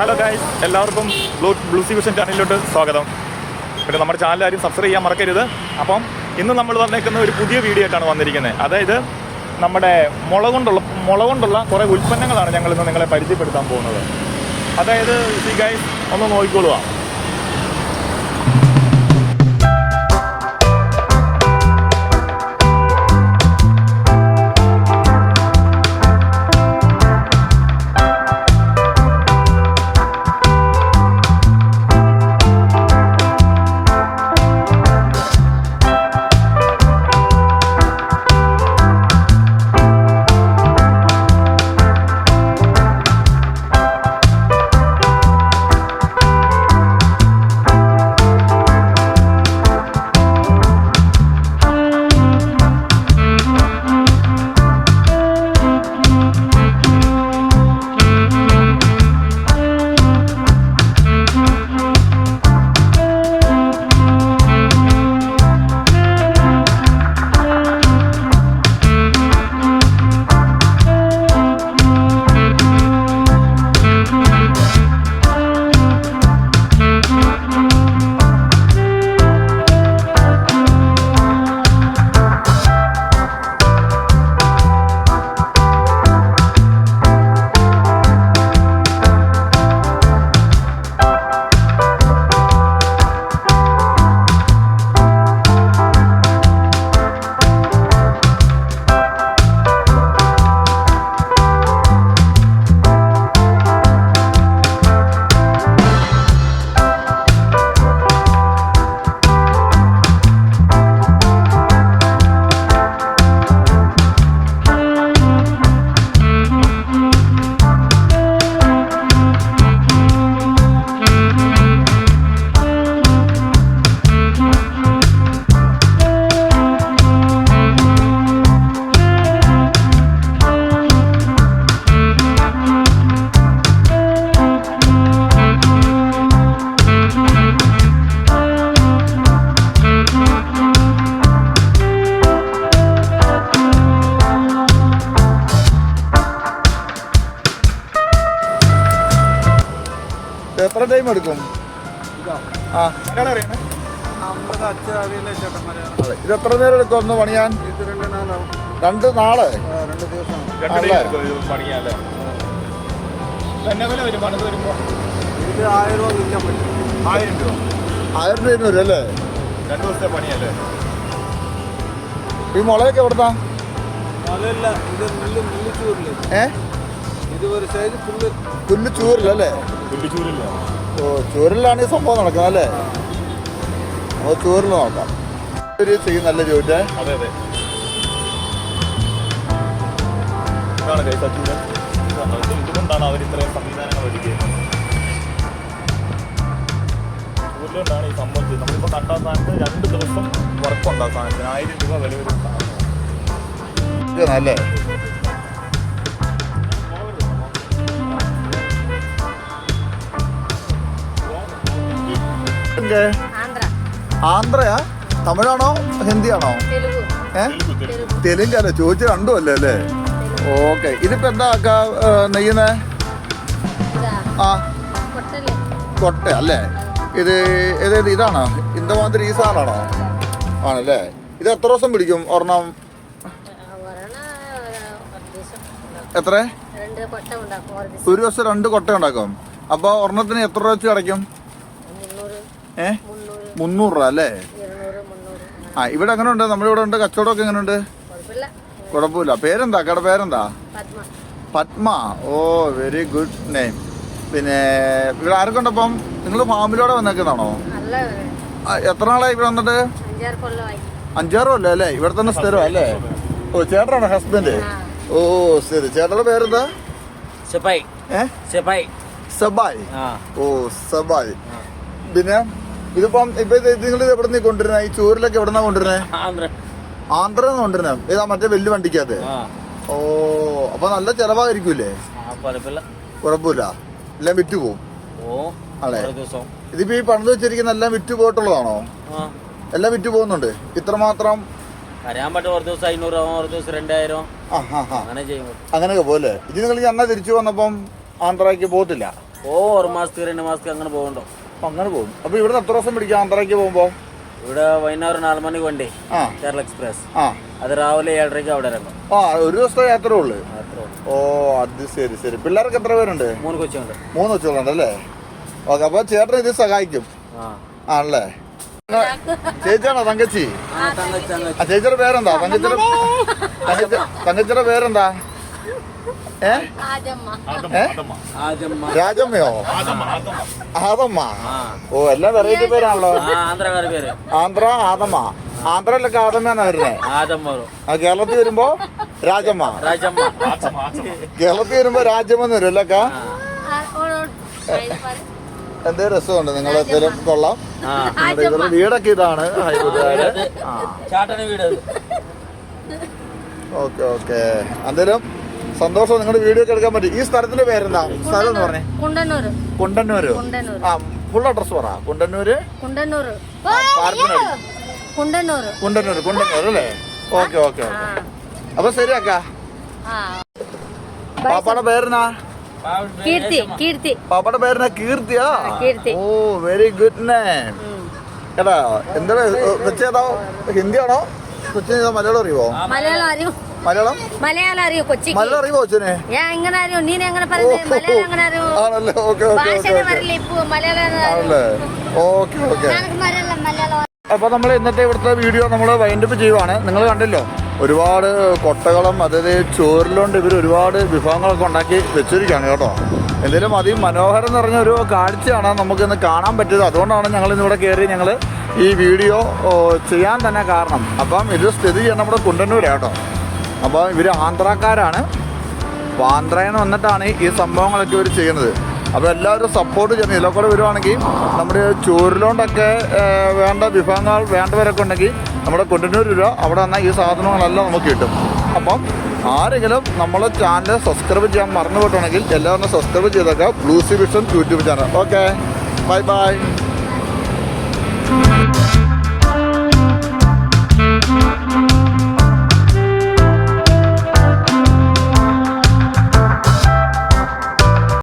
Hello guys എല്ലാവർക്കും blue ബ്ലൂസി Vision ചാനലിലോട്ട് സ്വാഗതം. പിന്നെ നമ്മുടെ ചാനൽ ആരും സബ്സ്ക്രൈബ് ചെയ്യാൻ മറക്കരുത്. അപ്പം ഇന്ന് നമ്മൾ വന്നേക്കുന്ന ഒരു പുതിയ വീഡിയോ ആയിട്ടാണ് വന്നിരിക്കുന്നത്. അതായത് നമ്മുടെ മുള കൊണ്ടുള്ള മുള കൊണ്ടുള്ള കുറേ ഉൽപ്പന്നങ്ങളാണ് ഞങ്ങൾ ഇന്ന് നിങ്ങളെ പരിചയപ്പെടുത്താൻ പോകുന്നത്. അതായത് സി ഗൈസ് ഒന്ന് നോക്കിക്കൊള്ളുക. ടൈം എടുക്കും. ആ. ഇത് എത്ര നേരം എടുക്കും ഒന്ന് പണിയാൻ? രണ്ട് നാളെ. ആയിരം രൂപ ആയിരം രൂപ. വരും അല്ലേ? രണ്ടു ദിവസത്തെ പണിയല്ലേ? ഈ മുളയൊക്കെ എവിടുന്നാ? ഏ? ഇത് ഒരു സൈഡ് പുല്ല്. പുല്ല് ചൂരിലല്ലേ? പുല്ലിച്ചൂരില്ല ഓ ചൂരിലാണ് ഈ സംഭവം നടക്കുന്നത് അല്ലേ? അപ്പോൾ ചൂരൽ നോക്കാം. ഒരു ചെയ്യുന്നല്ലേ ചോദിച്ചേ അതെ അതെ. ഇതുകൊണ്ടാണ് അവർ ഇത്രയും സംവിധാനങ്ങൾ ഒരുക്കിയത് ചൂരിലുകൊണ്ടാണ് ഈ സംഭവം ചെയ്തത്. നമ്മളിപ്പോൾ കണ്ട സ്ഥാനത്ത് രണ്ട് ദിവസം വർക്ക് ആ സാധനത്തിന്. ആയിരം രൂപ വില വരും സാധനം അല്ലേ? ആന്ധ്രയാ? തമിഴാണോ? ഹിന്ദിയാണോ? ഏ? തെലുങ്കല്ലേ ചോദിച്ച രണ്ടും അല്ലേ അല്ലേ? ഓക്കെ. ഇതിപ്പോ എന്താ അക്ക നെയ്യുന്നേ? ആ. കൊട്ട അല്ലേ? ഇത് ഏതേത് ഇതാണോ? ഇന്ത മാതിരി ഈ സാറാണോ ആണല്ലേ? ഇത് എത്ര ദിവസം പിടിക്കും ഒരെണ്ണം? എത്ര? ഒരു ദിവസം. രണ്ട് കൊട്ട ഉണ്ടാക്കും. അപ്പോൾ ഒരെണ്ണത്തിന് എത്ര രൂപ വെച്ച് അടയ്ക്കും? ഏ? മുന്നൂറ് രൂപ അല്ലേ? ആ ഇവിടെ എങ്ങനെ ഉണ്ട് നമ്മളിവിടെ ഉണ്ട്. കച്ചവടമൊക്കെ എങ്ങനെ ഉണ്ട് കുഴപ്പമില്ല. പേരെന്താ? കട പേരെന്താ? Padma. Oh very good name പിന്നെ ഇവിടെ ആർക്കുണ്ടപ്പം നിങ്ങൾ ഫാമിലിയോടെ വന്നേക്കുന്നതാണോ? എത്ര നാളായി ഇവിടെ വന്നിട്ട്? അഞ്ചാറ് അല്ലേ അല്ലേ? ഇവിടെ തന്നെ സ്ഥിരം അല്ലേ? ഓ ചേട്ടനാണ് ഹസ്ബൻഡ്? ഓ ശരി. ചേട്ടന്റെ പേരെന്താ? സെബായ്. ഏ? സെബായ്. സെബായ്. ഓ സെബായ്. പിന്നെ? ഇതിപ്പം ഇപ്പൊ നിങ്ങൾ എവിടെ നിന്ന് കൊണ്ടുവരുന്നത് ഈ ചൂരിലൊക്കെ എവിടെന്നാ കൊണ്ടുവരുന്നത് ആന്ധ്ര. കൊണ്ടുവരുന്നത് ഇതാ മറ്റേ വലിയ വണ്ടിക്കകത്ത്? ഓ അപ്പൊ നല്ല ചെലവായിരിക്കൂലേ കുഴപ്പമില്ല എല്ലാം വിറ്റ് പോവും. ദിവസം ഇതിപ്പോ ഈ പണിത് വെച്ചിരിക്കുന്ന എല്ലാം വിറ്റ് പോയിട്ടുള്ളതാണോ? എല്ലാം വിറ്റ് പോകുന്നുണ്ട്. ഇത്രമാത്രം? മാത്രം പറ്റും ഒരു ദിവസം അഞ്ഞൂറാവും ഒരു ദിവസം രണ്ടായിരം. ആ ഹാ ഹാ അങ്ങനെ അങ്ങനെയൊക്കെ പോലെ ഇത് നിങ്ങൾ ഞങ്ങൾ തിരിച്ചു വന്നപ്പം ആന്ധ്രയ്ക്ക് പോകത്തില്ല? ഓ ഒരു മാസത്തേക്ക് രണ്ട് മാസത്തേക്ക് അങ്ങനെ പോകണ്ടോ? അങ്ങനെ പോകും. അപ്പൊ ഇവിടെ എത്ര ദിവസം പിടിക്കും? ആന്ധ്രയ്ക്ക് പോകുമ്പോ? ഇവിടെ വൈകുന്നേരം നാല് മണിക്ക് വണ്ടി. ആ. കേരള എക്സ്പ്രസ്. ആ. അത് രാവിലെ ഏഴരയ്ക്ക് അവിടെ ഇറങ്ങും. ആ ഒരു ദിവസത്തെ യാത്ര ഉള്ളു. ഓ അത് ശരി ശരി. പിള്ളേർക്ക് എത്ര പേരുണ്ട്? മൂന്ന് കൊച്ചുണ്ട് മൂന്ന് കൊച്ചുകളുണ്ട് അല്ലേ ഓക്കെ അപ്പൊ ചേട്ടൻ ഇത് സഹായിക്കും. ആ. ആണല്ലേ? ചേച്ചിയാണോ തങ്കച്ചി? ആ ചേച്ചിയുടെ പേരെന്താ? തങ്കച്ചിയുടെ തങ്കച്ചി- തങ്കച്ചിയുടെ പേരെന്താ ഏ ആദ്യമ്മ ഏ ആജമ്മ രാജമ്മയോ? ആദമ്മ, ഓ എല്ലാം വെറൈറ്റി പേരാണല്ലോ. ആ ആന്ധ്രക്കാരുടെ പേര്. ആന്ധ്ര ആദമ്മ. ആന്ധ്രയിലൊക്കെ ആദമ്മയാണ് വരുന്നത് കേരളത്തിൽ വരുമ്പോ രാജമ്മ. കേരളത്തിൽ വരുമ്പോ രാജ്യമെന്ന് വരും അല്ലക്ക. എന്തേ രസമുണ്ട് നിങ്ങൾ എന്തേലും കൊള്ളാം. ഇവരുടെ വീടൊക്കെ ഇതാണ് ഹൈദരാബാദ് ആ. ചാട്ടന വീട്. അത്. Okay okay. എന്തേലും? സന്തോഷം നിങ്ങളുടെ വീഡിയോ ഒക്കെ എടുക്കാൻ പറ്റും. ഈ സ്ഥലത്തിന്റെ പേരെന്താ? സ്ഥലം എന്ന് പറഞ്ഞേ കുണ്ടന്നൂര് ആ ഫുൾ അഡ്രസ് പറ. കുണ്ടന്നൂര്? കുണ്ടന്നൂര് കുണ്ടന്നൂര് കുണ്ടന്നൂര് കുണ്ടന്നൂർ. അല്ലേ? Okay okay okay. അപ്പൊ ശരിയാക്ക അക്ക. പാപ്പയുടെ പേരെന്നാ? കീർത്തി കീർത്തി. പാപ്പയുടെ പേരെന്നാ? കീർത്തിയാ? Keerthi. Oh very good name ഉം. എടാ എന്താണ് കൊച്ചേതാ? ഹിന്ദിയാണോ? കൊച്ചിന് മലയാളം അറിയുമോ മലയാളം അറിയും? മലയാളം? മലയാളം അറിയോ കൊച്ചിക്ക് മലയാളം അറിയോ കൊച്ചിനെ? ഞാൻ എങ്ങനെ അറിയോ? നീ എങ്ങനെ പറയുന്നത് മലയാളം അങ്ങനെ അറിയോ? ആണല്ലേ? ഓക്കെ ഓക്കെ ആണല്ലേ? Okay okay. അപ്പോൾ നമ്മൾ ഇന്നത്തെ ഇവിടുത്തെ വീഡിയോ നമ്മൾ വൈൻഡപ്പ് ചെയ്യുവാണ്. നിങ്ങൾ കണ്ടല്ലോ? ഒരുപാട് കൊട്ടകളും അതായത് ചോറിലുണ്ട് ഇവർ ഒരുപാട് വിഭവങ്ങളൊക്കെ ഉണ്ടാക്കി വെച്ചിരിക്കുകയാണ് കേട്ടോ. എന്തായാലും അതിമനോഹരം നിറഞ്ഞ ഒരു കാഴ്ചയാണ് നമുക്ക് ഇന്ന് കാണാൻ പറ്റിയത്. അതുകൊണ്ടാണ് ഞങ്ങൾ ഇന്നിവിടെ കയറി ഞങ്ങൾ ഈ വീഡിയോ ചെയ്യാൻ തന്നെ കാരണം. അപ്പം ഇത് സ്ഥിതി ചെയ്യുന്നത് നമ്മുടെ കുണ്ടന്നൂരാണ് കേട്ടോ. അപ്പോൾ ഇവർ ആന്ധ്രാക്കാരാണ്. അപ്പോൾ ആന്ധ്രയിൽ നിന്ന് വന്നിട്ടാണ് ഈ സംഭവങ്ങളൊക്കെ ഇവർ ചെയ്യുന്നത്. അപ്പോൾ എല്ലാവരും സപ്പോർട്ട് ചെയ്യണം ഇതിലൊക്കെ വരുവാണെങ്കിൽ നമ്മുടെ ചോറിലോണ്ടൊക്കെ വേണ്ട വിഭവങ്ങൾ വേണ്ടവരൊക്കെ ഉണ്ടെങ്കിൽ നമ്മുടെ കൊണ്ടിനൂർ രൂപ അവിടെ വന്നാൽ ഈ സാധനങ്ങളെല്ലാം നമുക്ക് കിട്ടും. അപ്പം ആരെങ്കിലും നമ്മളെ ചാനൽ സബ്സ്ക്രൈബ് ചെയ്യാൻ മറന്നു പോയിട്ടുണ്ടെങ്കിൽ എല്ലാവരും സബ്സ്ക്രൈബ് ചെയ്തേക്കാം. Bluesy Vision YouTube channel okay bye bye